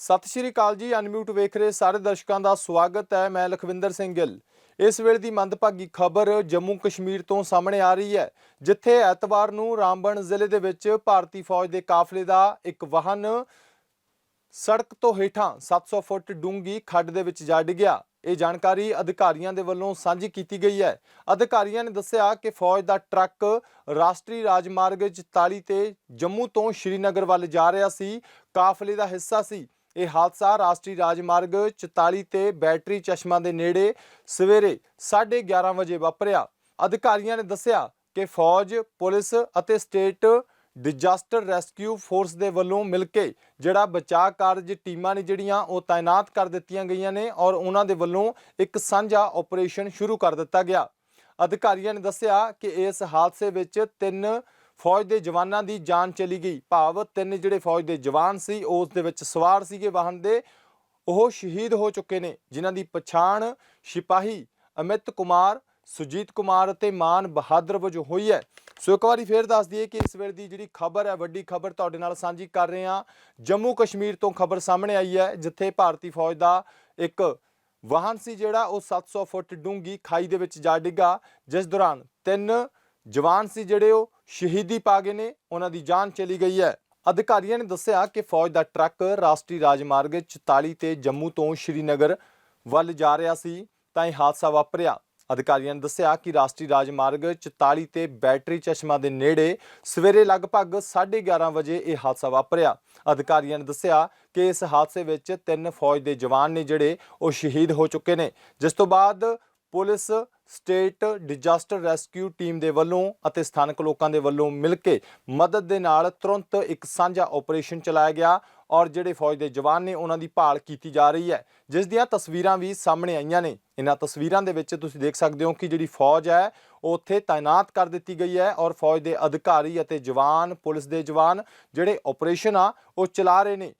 ਸਤਿ ਸ਼੍ਰੀ ਅਕਾਲ ਜੀ, ਅਨਮਿਊਟ ਵੇਖ ਰਹੇ ਸਾਰੇ ਦਰਸ਼ਕਾਂ ਦਾ ਸਵਾਗਤ ਹੈ, ਮੈਂ ਲਖਵਿੰਦਰ ਸਿੰਘ ਗਿੱਲ। ਇਸ ਵੇਲੇ ਦੀ ਮੰਦਭਾਗੀ ਖਬਰ ਜੰਮੂ ਕਸ਼ਮੀਰ ਤੋਂ ਸਾਹਮਣੇ ਆ ਰਹੀ ਹੈ, ਜਿੱਥੇ ਐਤਵਾਰ ਨੂੰ ਰਾਮਬਨ ਜ਼ਿਲ੍ਹੇ ਦੇ ਵਿੱਚ ਭਾਰਤੀ ਫੌਜ ਦੇ ਕਾਫਲੇ ਦਾ ਇੱਕ ਵਾਹਨ ਸੜਕ ਤੋਂ ਹੇਠਾਂ 700 ਫੁੱਟ ਡੂੰਗੀ ਖੱਡ ਦੇ ਵਿੱਚ ਜਾ ਡਿੱਗਿਆ। ਇਹ ਜਾਣਕਾਰੀ ਅਧਿਕਾਰੀਆਂ ਦੇ ਵੱਲੋਂ ਸਾਂਝੀ ਕੀਤੀ ਗਈ ਹੈ। ਅਧਿਕਾਰੀਆਂ ਨੇ ਦੱਸਿਆ ਕਿ ਫੌਜ ਦਾ ਟਰੱਕ ਰਾਸ਼ਟਰੀ ਰਾਜਮਾਰਗ 44 ਤੇ ਜੰਮੂ ਤੋਂ ਸ਼੍ਰੀਨਗਰ ਵੱਲ ਜਾ ਰਿਹਾ ਸੀ। ਕਾਫਲੇ ਦਾ ਹਿੱਸਾ ਸੀ। ਇਹ ਹਾਦਸਾ ਰਾਸ਼ਟਰੀ ਰਾਜਮਾਰਗ 44 ਤੇ ਬੈਟਰੀ ਚਸ਼ਮਾ ਦੇ ਨੇੜੇ ਸਵੇਰੇ 11:30 ਵਜੇ ਵਾਪਰਿਆ। ਅਧਿਕਾਰੀਆਂ ਨੇ ਦੱਸਿਆ ਕਿ ਫੌਜ, ਪੁਲਿਸ ਅਤੇ ਸਟੇਟ ਡਿਜ਼ਾਸਟਰ ਰੈਸਕਿਊ ਫੋਰਸ ਦੇ ਵੱਲੋਂ ਮਿਲ ਕੇ ਜਿਹੜਾ ਬਚਾਅ ਕਾਰਜ ਟੀਮਾਂ ਨੇ ਜਿਹੜੀਆਂ ਉਹ ਤਾਇਨਾਤ ਕਰ ਦਿੱਤੀਆਂ ਗਈਆਂ ਨੇ ਔਰ ਉਹਨਾਂ ਦੇ ਵੱਲੋਂ ਇੱਕ ਸਾਂਝਾ ਆਪਰੇਸ਼ਨ ਸ਼ੁਰੂ ਕਰ ਦਿੱਤਾ ਗਿਆ। ਅਧਿਕਾਰੀਆਂ ਨੇ ਦੱਸਿਆ ਕਿ ਇਸ ਹਾਦਸੇ ਵਿੱਚ ਤਿੰਨ ਫੌਜ ਦੇ ਜਵਾਨਾਂ ਦੀ ਜਾਨ ਚਲੀ ਗਈ। ਭਾਵ ਤਿੰਨ ਜਿਹੜੇ ਫੌਜ ਦੇ ਜਵਾਨ ਸੀ, ਉਸ ਦੇ ਵਿੱਚ ਸਵਾਰ ਸੀਗੇ ਵਾਹਨ ਦੇ। ਉਹ ਸ਼ਹੀਦ ਹੋ ਚੁੱਕੇ ਨੇ, ਜਿਨ੍ਹਾਂ ਦੀ ਪਛਾਣ ਸਿਪਾਹੀ ਅਮਿਤ ਕੁਮਾਰ, ਸੁਜੀਤ ਕੁਮਾਰ ਅਤੇ ਮਾਨ ਬਹਾਦਰ ਵਜੋਂ ਹੋਈ ਹੈ। ਸੋ ਇੱਕ ਵਾਰੀ ਫੇਰ ਦੱਸ ਦਈਏ ਕਿ ਇਸ ਵੇਲੇ ਦੀ ਜਿਹੜੀ ਖਬਰ ਹੈ, ਵੱਡੀ ਖਬਰ ਤੁਹਾਡੇ ਨਾਲ ਸਾਂਝੀ ਕਰ ਰਹੇ ਹਾਂ। ਜੰਮੂ ਕਸ਼ਮੀਰ ਤੋਂ ਖਬਰ ਸਾਹਮਣੇ ਆਈ ਹੈ, ਜਿੱਥੇ ਭਾਰਤੀ ਫੌਜ ਦਾ ਇੱਕ ਵਾਹਨ ਸੀ ਜਿਹੜਾ, ਉਹ 700 ਫੁੱਟ ਡੂੰਗੀ ਖਾਈ ਦੇ ਵਿੱਚ ਜਾ ਡਿੱਗਾ। ਜਿਸ ਦੌਰਾਨ ਤਿੰਨ ਜਵਾਨ ਸੀ ਜਿਹੜੇ ਉਹ ਸ਼ਹੀਦੀ ਪਾ ਗਏ ਨੇ, ਉਹਨਾਂ ਦੀ ਜਾਨ ਚਲੀ ਗਈ ਹੈ। ਅਧਿਕਾਰੀਆਂ ਨੇ ਦੱਸਿਆ ਕਿ ਫੌਜ ਦਾ ਟਰੱਕ ਰਾਸ਼ਟਰੀ ਰਾਜਮਾਰਗ 44 ਤੇ ਜੰਮੂ ਤੋਂ ਸ਼੍ਰੀਨਗਰ ਵੱਲ ਜਾ ਰਿਹਾ ਸੀ, ਤਾਂ ਇਹ ਹਾਦਸਾ ਵਾਪਰਿਆ। ਅਧਿਕਾਰੀਆਂ ਨੇ ਦੱਸਿਆ ਕਿ ਰਾਸ਼ਟਰੀ ਰਾਜਮਾਰਗ 44 ਤੇ ਬੈਟਰੀ ਚਸ਼ਮਾ ਦੇ ਨੇੜੇ ਸਵੇਰੇ ਲਗਭਗ 11:30 ਵਜੇ ਇਹ ਹਾਦਸਾ ਵਾਪਰਿਆ। ਅਧਿਕਾਰੀਆਂ ਨੇ ਦੱਸਿਆ ਕਿ ਇਸ ਹਾਦਸੇ ਵਿੱਚ ਤਿੰਨ ਫੌਜ ਦੇ ਜਵਾਨ ਨੇ ਜਿਹੜੇ ਉਹ ਸ਼ਹੀਦ ਹੋ ਚੁੱਕੇ ਨੇ। ਜਿਸ ਤੋਂ ਬਾਅਦ police, state disaster rescue team ਦੇ ਵੱਲੋਂ ਅਤੇ ਸਥਾਨਕ ਲੋਕਾਂ ਦੇ ਵੱਲੋਂ ਮਿਲ ਕੇ ਮਦਦ ਦੇ ਨਾਲ ਤੁਰੰਤ ਇੱਕ ਸਾਂਝਾ ਆਪਰੇਸ਼ਨ ਚਲਾਇਆ ਗਿਆ ਔਰ ਜਿਹੜੇ ਫੌਜ ਦੇ ਜਵਾਨ ਨੇ ਉਹਨਾਂ ਦੀ ਭਾਲ ਕੀਤੀ ਜਾ ਰਹੀ ਹੈ। ਜਿਸ ਦੀਆਂ ਤਸਵੀਰਾਂ ਵੀ ਸਾਹਮਣੇ ਆਈਆਂ ਨੇ। ਇਹਨਾਂ ਤਸਵੀਰਾਂ ਦੇ ਵਿੱਚ ਤੁਸੀਂ ਦੇਖ ਸਕਦੇ ਹੋ ਕਿ ਜਿਹੜੀ ਫੌਜ ਹੈ, ਉਹ ਉੱਥੇ ਤਾਇਨਾਤ ਕਰ ਦਿੱਤੀ ਗਈ ਹੈ ਔਰ ਫੌਜ ਦੇ ਅਧਿਕਾਰੀ ਅਤੇ ਜਵਾਨ, ਪੁਲਿਸ ਦੇ ਜਵਾਨ ਜਿਹੜੇ ਆਪਰੇਸ਼ਨ ਆ, ਉਹ ਚਲਾ ਰਹੇ ਨੇ।